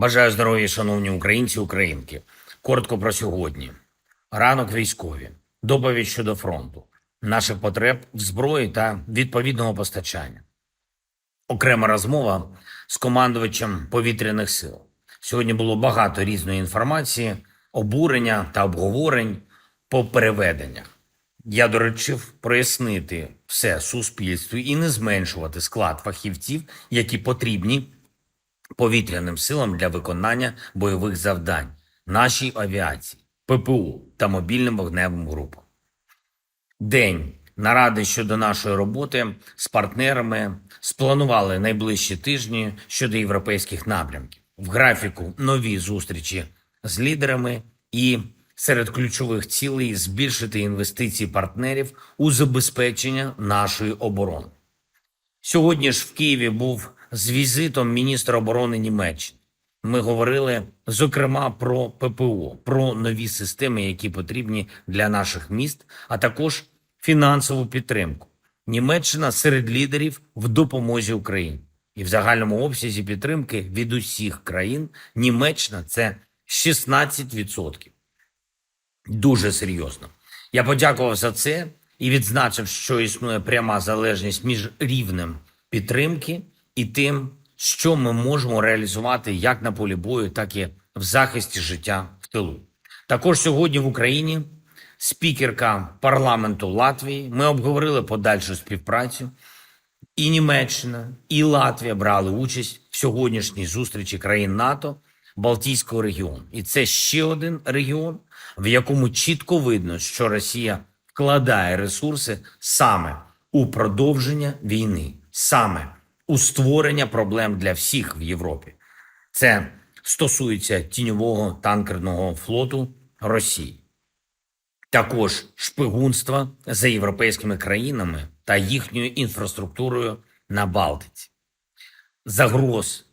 Бажаю здоров'я, шановні українці, українки. Коротко про сьогодні. Ранок військові, доповідь щодо фронту, наших потреб в зброї та відповідного постачання. Окрема розмова з командувачем повітряних сил. Сьогодні було багато різної інформації, обурення та обговорень по переведеннях. Я доручив прояснити все суспільству і не зменшувати склад фахівців, які потрібні повітряним силам для виконання бойових завдань, нашій авіації, ППУ та мобільним вогневим групам. День наради щодо нашої роботи з партнерами спланували найближчі тижні щодо європейських напрямків. В графіку нові зустрічі з лідерами і серед ключових цілей збільшити інвестиції партнерів у забезпечення нашої оборони. Сьогодні ж в Києві був з візитом міністра оборони Німеччини. Ми говорили зокрема про ППО, про нові системи, які потрібні для наших міст, а також фінансову підтримку. Німеччина серед лідерів в допомозі Україні. І в загальному обсязі підтримки від усіх країн Німеччина це 16%. Дуже серйозно. Я подякував за це і відзначив, що існує пряма залежність між рівнем підтримки і тим, що ми можемо реалізувати як на полі бою, так і в захисті життя в тилу. Також сьогодні в Україні спікерка парламенту Латвії. Ми обговорили подальшу співпрацю. І Німеччина, і Латвія брали участь в сьогоднішній зустрічі країн НАТО Балтійського регіону. І це ще один регіон, в якому чітко видно, що Росія вкладає ресурси саме у продовження війни, саме у створення проблем для всіх в Європі. Це стосується тіньового танкерного флоту Росії. Також шпигунства за європейськими країнами та їхньою інфраструктурою на Балтиці, загроз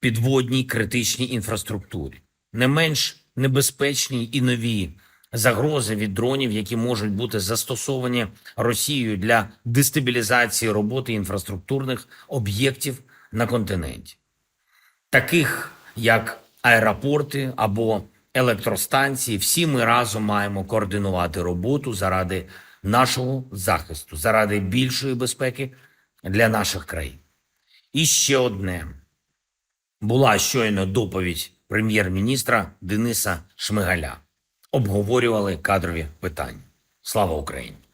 підводній критичній інфраструктурі, не менш небезпечні і нові загрози від дронів, які можуть бути застосовані Росією для дестабілізації роботи інфраструктурних об'єктів на континенті таких як аеропорти або електростанції, всі ми разом маємо координувати роботу заради нашого захисту, заради більшої безпеки для наших країн. І ще одне була щойно доповідь прем'єр-міністра Дениса Шмигаля. Обговорювали кадрові питання. Слава Україні!